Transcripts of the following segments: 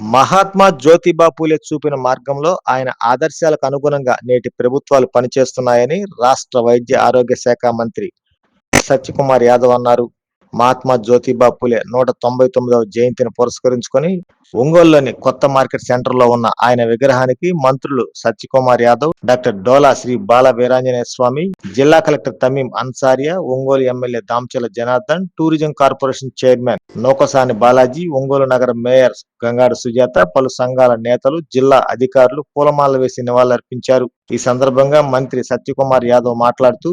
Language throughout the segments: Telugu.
మహాత్మా జ్యోతిబా పూలే చూపిన మార్గంలో ఆయన ఆదర్శాలకు అనుగుణంగా నేటి ప్రభుత్వాలు పనిచేస్తున్నాయని రాష్ట్ర వైద్య ఆరోగ్య శాఖ మంత్రి సత్యకుమార్ యాదవ్ అన్నారు. మహాత్మా జ్యోతిబా పులే నూట తొంభై తొమ్మిదవ జయంతిని పురస్కరించుకొని ఒంగోలులోని కొత్త మార్కెట్ సెంటర్లో ఉన్న ఆయన విగ్రహానికి మంత్రులు సత్యకుమార్ యాదవ్ డాక్టర్ డోలా శ్రీ బాల వీరాంజనేయ స్వామి జిల్లా collector Tameem Ansariya Ongole MLA Damchala Janardhan tourism corporation chairman Naukasani Balaji Ongole నగర మేయర్ గంగాడు సుజాత పలు సంఘాల నేతలు జిల్లా అధికారులు పూలమాల వేసి నివాళులర్పించారు. ఈ సందర్భంగా మంత్రి సత్యకుమార్ యాదవ్ మాట్లాడుతూ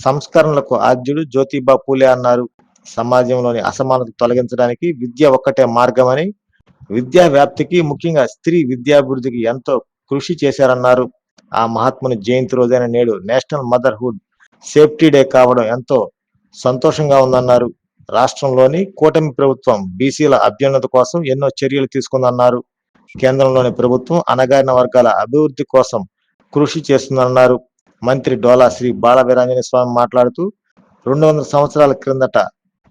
సంస్కరణలకు ఆద్యుడు జ్యోతిబా పూలే అన్నారు. సమాజంలోని అసమానత తొలగించడానికి విద్య ఒక్కటే మార్గమని విద్యా వ్యాప్తికి ముఖ్యంగా స్త్రీ విద్యాభివృద్ధికి ఎంతో కృషి చేశారన్నారు. ఆ మహాత్ముని జయంతి రోజైన నేడు నేషనల్ మదర్హుడ్ సేఫ్టీ డే కావడం ఎంతో సంతోషంగా ఉందన్నారు. రాష్ట్రంలోని కూటమి ప్రభుత్వం బీసీల అభ్యున్నత కోసం ఎన్నో చర్యలు తీసుకుందన్నారు. కేంద్రంలోని ప్రభుత్వం అనగారిన వర్గాల అభివృద్ధి కోసం కృషి చేస్తుందన్నారు. మంత్రి డోలా శ్రీ బాల వీరాంజనేయ స్వామి మాట్లాడుతూ రెండు వందల సంవత్సరాల క్రిందట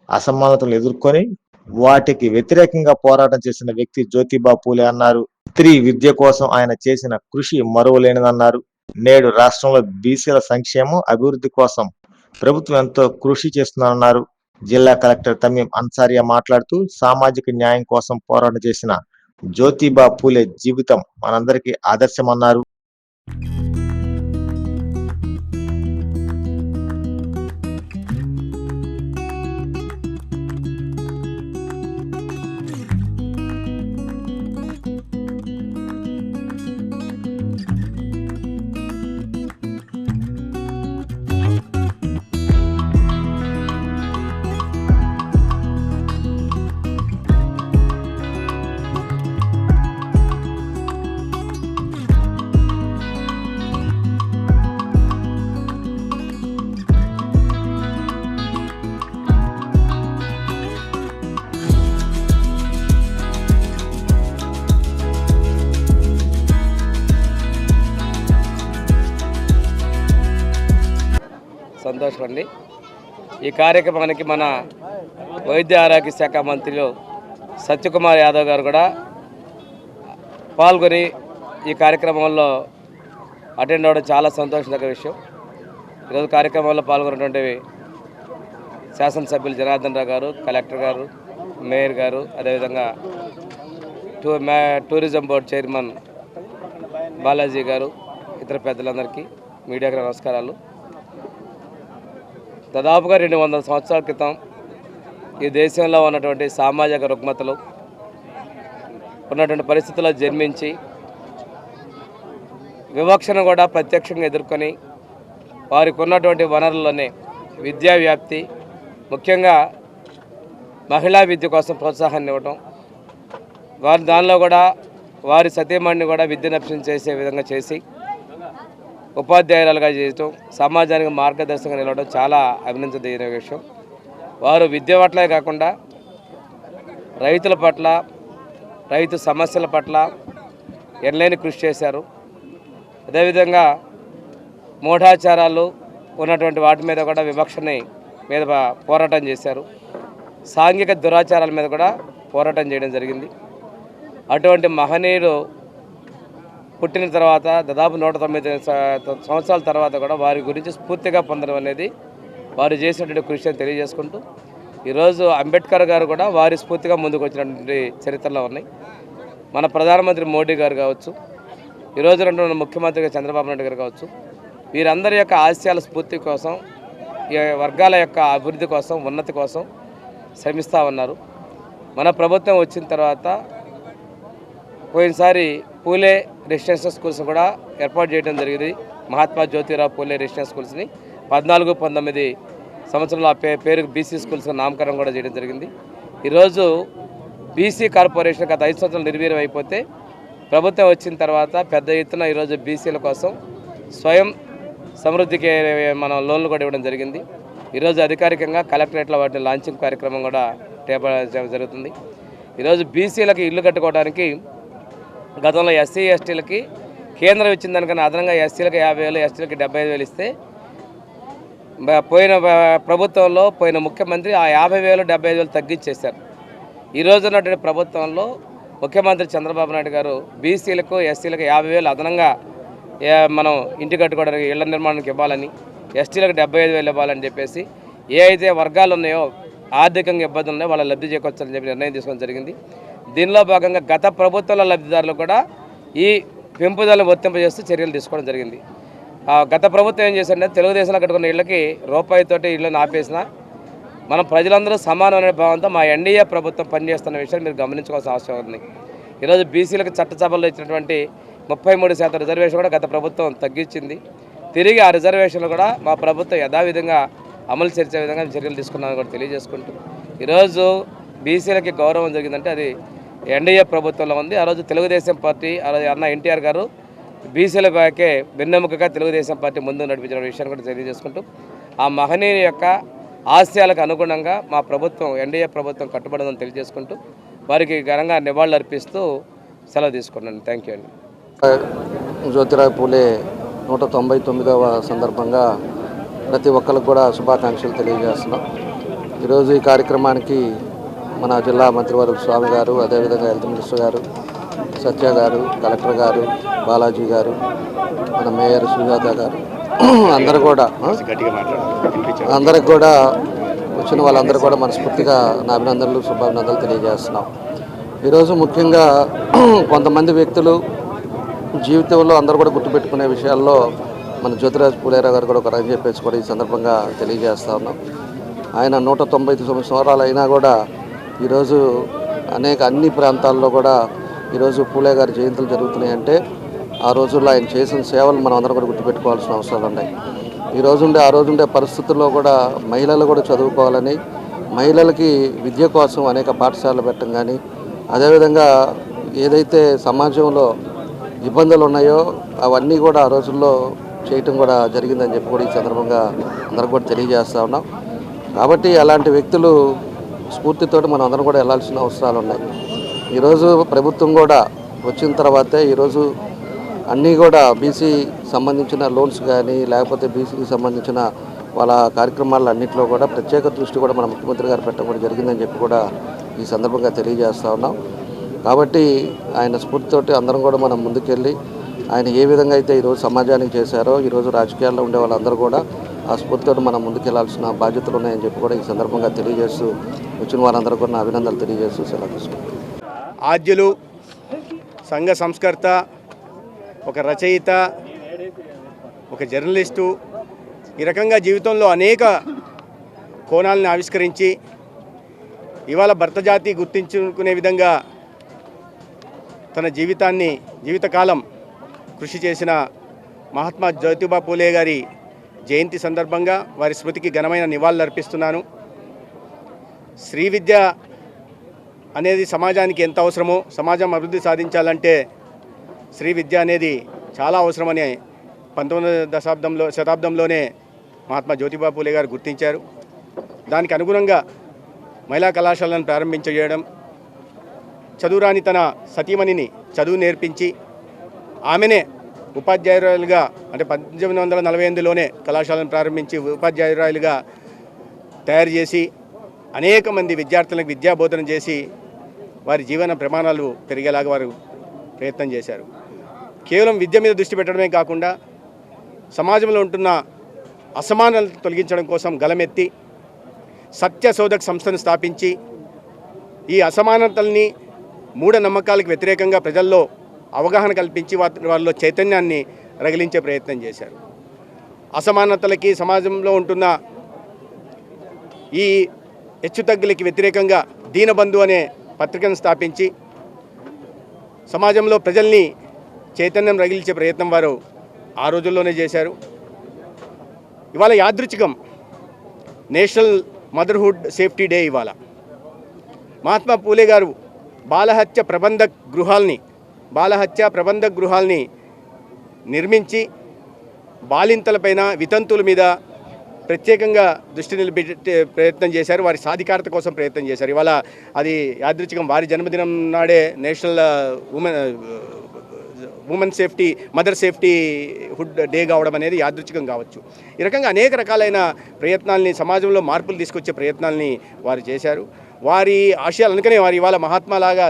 అసమానతలు ఎదుర్కొని వాటికి వ్యతిరేకంగా పోరాటం చేసిన వ్యక్తి జ్యోతిబా పూలే అన్నారు. స్త్రీ విద్య కోసం ఆయన చేసిన కృషి మరువలేనిదన్నారు. నేడు రాష్ట్రంలో బీసీల సంక్షేమం అభివృద్ధి కోసం ప్రభుత్వం ఎంతో కృషి చేస్తుందన్నారు. జిల్లా కలెక్టర్ తమీం అన్సారియా మాట్లాడుతూ సామాజిక న్యాయం కోసం పోరాటం చేసిన జ్యోతిబా పూలే జీవితం మనందరికీ ఆదర్శమన్నారు. సంతోషం అండి ఈ కార్యక్రమానికి మన వైద్య ఆరోగ్య శాఖ మంత్రులు సత్యకుమార్ యాదవ్ గారు కూడా పాల్గొని ఈ కార్యక్రమంలో అటెండ్ అవ్వడం చాలా సంతోషదగ్గ విషయం. ఈరోజు కార్యక్రమంలో పాల్గొన్నటువంటి శాసనసభ్యులు జనార్దన్ రావు గారు కలెక్టర్ గారు మేయర్ గారు అదేవిధంగా టూ మే టూరిజం బోర్డు చైర్మన్ బాలాజీ గారు ఇతర పెద్దలందరికీ మీడియాకి నమస్కారాలు. దాదాపుగా రెండు వందల సంవత్సరాల క్రితం ఈ దేశంలో ఉన్నటువంటి సామాజిక రుగ్మతలు ఉన్నటువంటి పరిస్థితుల్లో జన్మించి వివక్షను కూడా ప్రత్యక్షంగా ఎదుర్కొని వారికి ఉన్నటువంటి వనరుల్లోనే విద్యా వ్యాప్తి ముఖ్యంగా మహిళా విద్య కోసం ప్రోత్సాహాన్ని ఇవ్వటం వారి దానిలో కూడా వారి సతీమణిని కూడా విద్యను చేసే విధంగా చేసి ఉపాధ్యాయురాలుగా చేయటం సమాజానికి మార్గదర్శకంగా నిలవడం చాలా అభినందదగిన విషయం. వారు విద్య పట్లే కాకుండా రైతుల పట్ల రైతు సమస్యల పట్ల ఎనలేని కృషి చేశారు. అదేవిధంగా మూఢాచారాలు ఉన్నటువంటి వాటి మీద కూడా వివక్షని మీద పోరాటం చేశారు. సాంఘిక దురాచారాల మీద కూడా పోరాటం చేయడం జరిగింది. అటువంటి మహనీయుడు పుట్టిన తర్వాత దాదాపు నూట తొమ్మిది సంవత్సరాల తర్వాత కూడా వారి గురించి స్ఫూర్తిగా పొందడం అనేది వారు చేసినటువంటి కృషి అని తెలియజేసుకుంటూ ఈరోజు అంబేద్కర్ గారు కూడా వారి స్ఫూర్తిగా ముందుకు వచ్చినటువంటి చరిత్రలో ఉన్నాయి. మన ప్రధానమంత్రి మోడీ గారు కావచ్చు ఈరోజు రెండు ముఖ్యమంత్రిగా చంద్రబాబు నాయుడు గారు కావచ్చు వీరందరి యొక్క ఆశయాల స్ఫూర్తి కోసం ఈ వర్గాల యొక్క అభివృద్ధి కోసం ఉన్నతి కోసం శ్రమిస్తూ ఉన్నారు. మన ప్రభుత్వం వచ్చిన తర్వాత పోయినసారి పూలే రెసిడెన్షియల్ స్కూల్స్ కూడా ఏర్పాటు చేయడం జరిగింది. మహాత్మా జ్యోతిరావు పూలే రెసిడెన్షియల్ స్కూల్స్ని పద్నాలుగు పంతొమ్మిది సంవత్సరంలో ఆ పే పేరుకు బీసీ స్కూల్స్ నామకరణం కూడా చేయడం జరిగింది. ఈరోజు బీసీ కార్పొరేషన్ గత ఐదు సంవత్సరాలు నిర్వీర్యం అయిపోతే ప్రభుత్వం వచ్చిన తర్వాత పెద్ద ఎత్తున ఈరోజు బీసీల కోసం స్వయం సమృద్ధికి మనం లోన్లు కూడా ఇవ్వడం జరిగింది. ఈరోజు అధికారికంగా కలెక్టరేట్లో వాటిని లాంచింగ్ కార్యక్రమం కూడా టేబుల్ జరుగుతుంది. ఈరోజు బీసీలకు ఇల్లు కట్టుకోవడానికి గతంలో ఎస్సీ ఎస్టీలకి కేంద్రం ఇచ్చిన దానికన్నా అదనంగా ఎస్సీలకు యాభై వేలు ఎస్టీలకి డెబ్బై ఐదు వేలు ఇస్తే పోయిన ప్రభుత్వంలో పోయిన ముఖ్యమంత్రి ఆ యాభై వేలు డెబ్బై ఐదు వేలు తగ్గించేశారు. ఈ ఉన్నటువంటి ప్రభుత్వంలో ముఖ్యమంత్రి చంద్రబాబు నాయుడు గారు బీసీలకు ఎస్సీలకు యాభై వేలు అదనంగా మనం ఇంటి కట్టుకోవడానికి ఇళ్ళ నిర్మాణానికి ఇవ్వాలని ఎస్టీలకు డెబ్బై ఐదు వేలు ఇవ్వాలని చెప్పేసి ఏ అయితే వర్గాలు ఉన్నాయో ఆర్థికంగా ఇబ్బందులు ఉన్నాయో వాళ్ళ లబ్ధి చేకూర్చాలని చెప్పి నిర్ణయం తీసుకోవడం జరిగింది. దీనిలో భాగంగా గత ప్రభుత్వాల లబ్ధిదారులు కూడా ఈ పెంపుదలను వర్తింపజేస్తూ చర్యలు తీసుకోవడం జరిగింది. ఆ, గత ప్రభుత్వం ఏం చేసిందంటే తెలుగుదేశంలో కట్టుకున్న ఇళ్ళకి రూపాయితోటి ఇళ్ళని ఆపేసిన మనం ప్రజలందరూ సమానమైన భావంతో మా ఎన్డీఏ ప్రభుత్వం పనిచేస్తున్న విషయాన్ని మీరు గమనించుకోవాల్సిన అవసరం ఉంది. ఈరోజు బీసీలకు చట్టసభల్లో ఇచ్చినటువంటి ముప్పై మూడు శాతం రిజర్వేషన్ కూడా గత ప్రభుత్వం తగ్గించింది. తిరిగి ఆ రిజర్వేషన్లు కూడా మా ప్రభుత్వం యథావిధంగా అమలు చేసే విధంగా చర్యలు తీసుకున్నామని కూడా తెలియజేసుకుంటూ ఈరోజు బీసీలకి గౌరవం జరిగిందంటే అది ఎన్డీఏ ప్రభుత్వంలో ఉంది. ఆ రోజు తెలుగుదేశం పార్టీ ఆ రోజు అన్న ఎన్టీఆర్ గారు బీసీల బ్యాకే వెన్నెముకగా తెలుగుదేశం పార్టీ ముందు నడిపించిన విషయాన్ని కూడా తెలియజేసుకుంటూ ఆ మహనీయుని యొక్క ఆశయాలకు అనుగుణంగా మా ప్రభుత్వం ఎన్డీఏ ప్రభుత్వం కట్టుబడిందని తెలియజేసుకుంటూ వారికి ఘనంగా నివాళులు అర్పిస్తూ సెలవు తీసుకున్నాను. థ్యాంక్ యూ అండి. జ్యోతిరావు పూలే నూట తొంభై తొమ్మిదవ సందర్భంగా ప్రతి ఒక్కరికి కూడా శుభాకాంక్షలు తెలియజేస్తున్నాం. ఈరోజు ఈ కార్యక్రమానికి మన జిల్లా మంత్రివర్గ స్వామి గారు అదేవిధంగా హెల్త్ మినిస్టర్ గారు సత్య గారు కలెక్టర్ గారు బాలాజీ గారు మన మేయర్ సుజాత గారు అందరూ కూడా? అందరికి కూడా వచ్చిన వాళ్ళందరూ కూడా మనస్ఫూర్తిగా నా అభినందనలు శుభాభినందనలు తెలియజేస్తున్నాం. ఈరోజు ముఖ్యంగా కొంతమంది వ్యక్తులు జీవితంలో అందరూ కూడా గుర్తుపెట్టుకునే విషయాల్లో మన జ్యోతిరాజ్ పూలేరా గారు కూడా ఒక రని చెప్పేసి కూడా ఈ సందర్భంగా తెలియజేస్తా ఉన్నాం. ఆయన నూట తొంభై సంవత్సరాలు అయినా కూడా ఈరోజు అనేక అన్ని ప్రాంతాల్లో కూడా ఈరోజు పూలే గారి జయంతులు జరుగుతున్నాయంటే ఆ రోజుల్లో ఆయన చేసిన సేవలు మనం అందరం కూడా గుర్తుపెట్టుకోవాల్సిన అవసరాలు ఉన్నాయి. ఈ రోజుండే ఆ రోజుండే పరిస్థితుల్లో కూడా మహిళలు కూడా చదువుకోవాలని మహిళలకి విద్య కోసం అనేక పాఠశాలలు పెట్టడం కానీ అదేవిధంగా ఏదైతే సమాజంలో ఇబ్బందులు ఉన్నాయో అవన్నీ కూడా ఆ రోజుల్లో చేయటం కూడా జరిగిందని చెప్పి కూడా ఈ సందర్భంగా అందరికి కూడా తెలియజేస్తూ ఉన్నాం. కాబట్టి అలాంటి వ్యక్తులు స్ఫూర్తితో మనం అందరం కూడా వెళ్ళాల్సిన అవసరాలు ఉన్నాయి. ఈరోజు ప్రభుత్వం కూడా వచ్చిన తర్వాతే ఈరోజు అన్నీ కూడా బీసీ సంబంధించిన లోన్స్ కానీ లేకపోతే బీసీకి సంబంధించిన వాళ్ళ కార్యక్రమాలు అన్నింటిలో కూడా ప్రత్యేక దృష్టి కూడా మన ముఖ్యమంత్రి గారు పెట్టడం జరిగిందని చెప్పి కూడా ఈ సందర్భంగా తెలియజేస్తూ ఉన్నాం. కాబట్టి ఆయన స్ఫూర్తితోటి అందరం కూడా మనం ముందుకెళ్ళి ఆయన ఏ విధంగా అయితే ఈరోజు సమాజానికి చేశారో ఈరోజు రాజకీయాల్లో ఉండే వాళ్ళందరూ కూడా ఆ స్ఫూర్తితో మనం ముందుకెళ్ళాల్సిన బాధ్యతలు ఉన్నాయని చెప్పి కూడా ఈ సందర్భంగా తెలియజేస్తూ వచ్చిన వారందరూ కూడా నా అభినందనలు తెలియజేస్తూ సెలవు తీసుకుంటాం ఆద్యులు సంఘ సంస్కర్త ఒక రచయిత ఒక జర్నలిస్టు ఈ రకంగా జీవితంలో అనేక కోణాలను ఆవిష్కరించి ఇవాళ భర్త జాతి గుర్తించుకునే విధంగా తన జీవితాన్ని జీవితకాలం కృషి చేసిన మహాత్మా జ్యోతిబా పూలే గారి జయంతి సందర్భంగా వారి స్మృతికి ఘనమైన నివాళులు అర్పిస్తున్నాను శ్రీ విద్య అనేది సమాజానికి ఎంత అవసరమో సమాజం అభివృద్ధి సాధించాలంటే శ్రీ విద్య అనేది చాలా అవసరమని పంతొమ్మిదవ దశాబ్దంలో శతాబ్దంలోనే మహాత్మా జ్యోతిబా పూలే గారు గుర్తించారు. దానికి అనుగుణంగా మహిళా కళాశాలను ప్రారంభించజేయడం చదువురాని తన సతీమణిని చదువు నేర్పించి ఆమెనే ఉపాధ్యాయురాలుగా అంటే పద్దెనిమిది వందల నలభై ఎనిమిదిలోనే కళాశాలను ప్రారంభించి ఉపాధ్యాయురాలుగా తయారు చేసి అనేక మంది విద్యార్థులకు విద్యాబోధన చేసి వారి జీవన ప్రమాణాలు పెరిగేలాగా వారు ప్రయత్నం చేశారు. కేవలం విద్య మీద దృష్టి పెట్టడమే కాకుండా సమాజంలో ఉంటున్న అసమానాలను తొలగించడం కోసం గలమెత్తి సత్యశోధక్ సంస్థను స్థాపించి ఈ అసమానతల్ని మూఢనమ్మకాలకు వ్యతిరేకంగా ప్రజల్లో అవగాహన కల్పించి వా- వాళ్ళలో చైతన్యాన్ని రగిలించే ప్రయత్నం చేశారు. అసమానతలకి సమాజంలో ఉంటున్న ఈ హెచ్చుతగ్గులకి వ్యతిరేకంగా దీనబంధు అనే పత్రికను స్థాపించి సమాజంలో ప్రజల్ని చైతన్యం రగిల్చే ప్రయత్నం వారు ఆ రోజుల్లోనే చేశారు. ఇవాళ యాదృచ్ఛికం నేషనల్ మదర్హుడ్ సేఫ్టీ డే ఇవాళ. మహాత్మా పూలే గారు బాలహత్య ప్రబంధ గృహాల్ని బాలహత్య ప్రబంధ గృహాల్ని నిర్మించి బాలింతలపైన వితంతువుల మీద ప్రత్యేకంగా దృష్టి నిలబెట్టే ప్రయత్నం చేశారు. వారి సాధికారత కోసం ప్రయత్నం చేశారు. ఇవాళ అది యాదృచ్ఛికం వారి జన్మదినం నాడే national women women safety mother safety hood day కావడం అనేది యాదృచ్ఛికం కావచ్చు. ఈ రకంగా అనేక రకాలైన ప్రయత్నాల్ని సమాజంలో మార్పులు తీసుకొచ్చే ప్రయత్నాల్ని వారు చేశారు. వారి ఆశయాలు అందుకనే వారు ఇవాళ మహాత్మాలాగా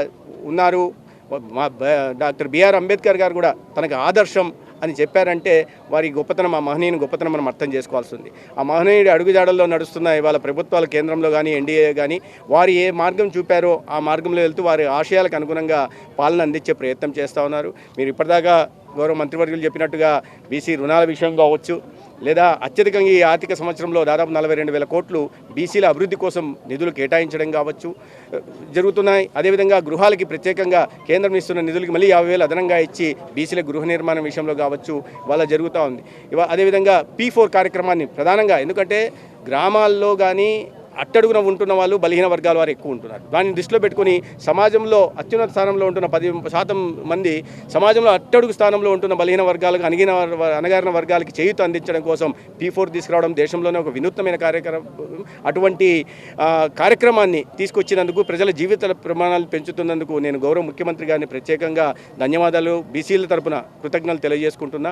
ఉన్నారు. డాక్టర్ బిఆర్ అంబేద్కర్ గారు కూడా తనకు ఆదర్శం అని చెప్పారంటే వారి గొప్పతనం ఆ మహనీయుని గొప్పతనం మనం అర్థం చేసుకోవాల్సి ఉంది ఆ మహనీయుడి అడుగుజాడల్లో నడుస్తున్న ఇవాళ ప్రభుత్వాలు కేంద్రంలో కానీ ఎన్డీఏ కానీ వారు ఏ మార్గం చూపారో ఆ మార్గంలో వెళ్తూ వారి ఆశయాలకు అనుగుణంగా పాలన అందించే ప్రయత్నం చేస్తూ ఉన్నారు. మీరు ఇప్పటిదాకా గౌరవ మంత్రివర్గులు చెప్పినట్టుగా బీసీ రుణాల విషయం కావచ్చు లేదా అత్యధికంగా ఈ ఆర్థిక సంవత్సరంలో దాదాపు నలభై రెండు వేల కోట్లు బీసీల అభివృద్ధి కోసం నిధులు కేటాయించడం కావచ్చు. జరుగుతున్నాయి. అదేవిధంగా గృహాలకి ప్రత్యేకంగా కేంద్రం ఇస్తున్న నిధులకి మళ్ళీ యాభై వేలు అదనంగా ఇచ్చి బీసీల గృహ నిర్మాణం విషయంలో కావచ్చు ఇవాళ జరుగుతూ ఉంది. ఇవా అదేవిధంగా పీ ఫోర్ కార్యక్రమాన్ని ప్రధానంగా ఎందుకంటే గ్రామాల్లో కానీ అట్టడుగున ఉంటున్న వాళ్ళు బలహీన వర్గాల వారు ఎక్కువ ఉంటున్నారు. దాన్ని దృష్టిలో పెట్టుకొని సమాజంలో అత్యున్నత స్థానంలో ఉంటున్న పది శాతం మంది సమాజంలో అట్టడుగు స్థానంలో ఉంటున్న బలహీన వర్గాలకు అణగిన అనగారిన వర్గాలకి చేయూత అందించడం కోసం పీ ఫోర్ తీసుకురావడం దేశంలోనే ఒక వినూత్నమైన కార్యక్రమం. అటువంటి కార్యక్రమాన్ని తీసుకొచ్చినందుకు ప్రజల జీవిత ప్రమాణాలు పెంచుతున్నందుకు నేను గౌరవ ముఖ్యమంత్రి గారిని ప్రత్యేకంగా ధన్యవాదాలు. బీసీల తరపున కృతజ్ఞతలు తెలియజేసుకుంటున్నా.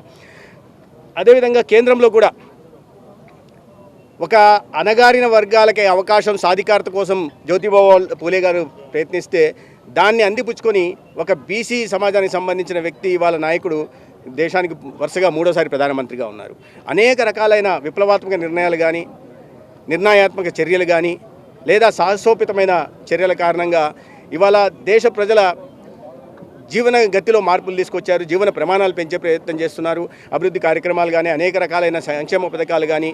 అదేవిధంగా కేంద్రంలో కూడా ఒక అణగారిన వర్గాలకి అవకాశం సాధికారత కోసం జ్యోతిబాబు పూలే గారు ప్రయత్నిస్తే దాన్ని అందిపుచ్చుకొని ఒక బీసీ సమాజానికి సంబంధించిన వ్యక్తి వాళ్ళ నాయకుడు దేశానికి వరుసగా మూడోసారి ప్రధానమంత్రిగా ఉన్నారు. అనేక రకాలైన విప్లవాత్మక నిర్ణయాలు కానీ నిర్ణయాత్మక చర్యలు కానీ లేదా సాహసోపితమైన చర్యల కారణంగా ఇవాళ దేశ ప్రజల జీవన గతిలో మార్పులు తీసుకొచ్చారు జీవన ప్రమాణాలు పెంచే ప్రయత్నం చేస్తున్నారు అభివృద్ధి కార్యక్రమాలు కానీ అనేక రకాలైన సంక్షేమ పథకాలు కానీ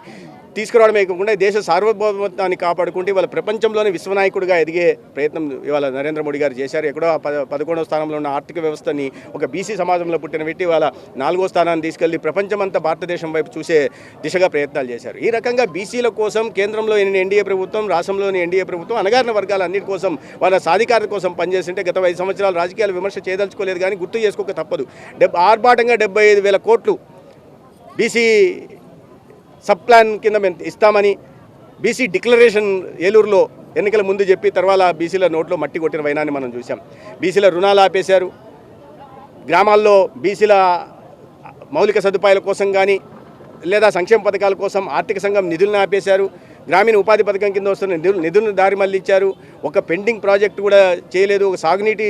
తీసుకురావడమే కాకుండా దేశ సార్వభౌమత్వాన్ని కాపాడుకుంటే ఇవాళ ప్రపంచంలోనే విశ్వనాయకుడిగా ఎదిగే ప్రయత్నం ఇవాళ నరేంద్ర మోడీ గారు చేశారు. ఎక్కడో పద పదకొండవ స్థానంలో ఉన్న ఆర్థిక వ్యవస్థని ఒక బీసీ సమాజంలో పుట్టిన వ్యక్తి ఇవాళ నాలుగో స్థానాన్ని తీసుకెళ్ళి ప్రపంచమంతా భారతదేశం వైపు చూసే దిశగా ప్రయత్నాలు చేశారు. ఈ రకంగా బీసీల కోసం కేంద్రంలో ఎన్డీఏ ప్రభుత్వం రాష్ట్రంలోని ఎన్డీఏ ప్రభుత్వం అనగారిన వర్గాల అన్నిటి కోసం వాళ్ళ సాధికారత కోసం పనిచేస్తుంటే గత ఐదు సంవత్సరాలు రాజకీయాలు విమర్శ చేయదలుచుకోలేదు కానీ గుర్తు చేసుకోక తప్పదు. డెబ్ ఆర్భాటంగా డెబ్బై ఐదు వేల కోట్లు బీసీ సబ్ ప్లాన్ కింద మేము ఇస్తామని బీసీ డిక్లరేషన్ ఏలూరులో ఎన్నికల ముందు చెప్పి తర్వాత బీసీల నోట్లో మట్టి కొట్టిన వైనాన్ని మనం చూసాం బీసీల రుణాలు ఆపేశారు. గ్రామాల్లో బీసీల మౌలిక సదుపాయాల కోసం కానీ లేదా సంక్షేమ పథకాల కోసం ఆర్థిక సంఘం నిధులను ఆపేశారు. గ్రామీణ ఉపాధి పథకం కింద వస్తున్న నిధులు నిధులను దారి మళ్ళించారు ఒక పెండింగ్ ప్రాజెక్ట్ కూడా చేయలేదు. ఒక సాగునీటి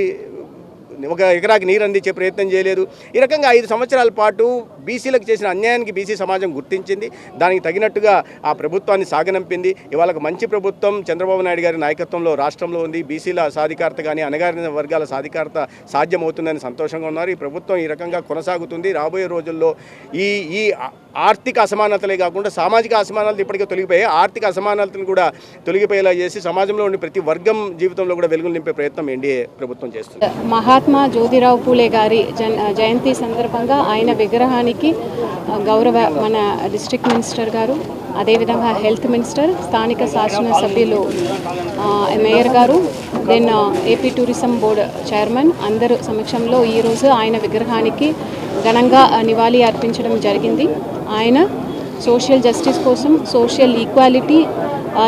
ఒక ఎకరాకి నీరు అందించే ప్రయత్నం చేయలేదు. ఈ రకంగా ఐదు సంవత్సరాల పాటు బీసీలకు చేసిన అన్యాయానికి బీసీ సమాజం గుర్తించింది. దానికి తగినట్టుగా ఆ ప్రభుత్వాన్ని సాగనంపింది. ఇవాళ మంచి ప్రభుత్వం చంద్రబాబు నాయుడు గారి నాయకత్వంలో రాష్ట్రంలో ఉంది. బీసీల సాధికారత కానీ అణగారిన వర్గాల సాధికారత సాధ్యమవుతుందని సంతోషంగా ఉన్నారు. ఈ ప్రభుత్వం ఈ రకంగా కొనసాగుతుంది. రాబోయే రోజుల్లో ఈ ఈ ఆర్థిక అసమానతలే కాకుండా సామాజిక అసమానతలు ఇప్పటికే తొలగిపోయాయి. ఆర్థిక అసమానతలను కూడా తొలగిపోయేలా చేసి సమాజంలో ఉండే ప్రతి వర్గం జీవితంలో కూడా వెలుగులు నింపే ప్రయత్నం ఎన్డీఏ ప్రభుత్వం చేస్తుంది. మహాత్మా జ్యోతిరావు పూలే గారి జన్ జయంతి సందర్భంగా ఆయన విగ్రహానికి గౌరవ మన డిస్ట్రిక్ట్ మినిస్టర్ గారు అదేవిధంగా హెల్త్ మినిస్టర్ స్థానిక శాసన సభ్యులు మేయర్ గారు then AP tourism board chairman అందరు సమక్షంలో ఈరోజు ఆయన విగ్రహానికి ఘనంగా నివాళి అర్పించడం జరిగింది. ఆయన సోషల్ జస్టిస్ కోసం సోషల్ ఈక్వాలిటీ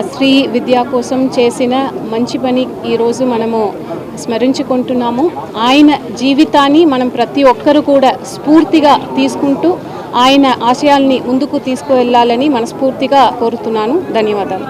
స్త్రీ విద్య కోసం చేసిన మంచి పని ఈరోజు మనము స్మరించుకుంటున్నాము. ఆయన జీవితాన్ని మనం ప్రతి ఒక్కరు కూడా స్ఫూర్తిగా తీసుకుంటూ ఆయన ఆశయాల్ని ముందుకు తీసుకువెళ్ళాలని మనస్ఫూర్తిగా కోరుతున్నాను. ధన్యవాదాలు.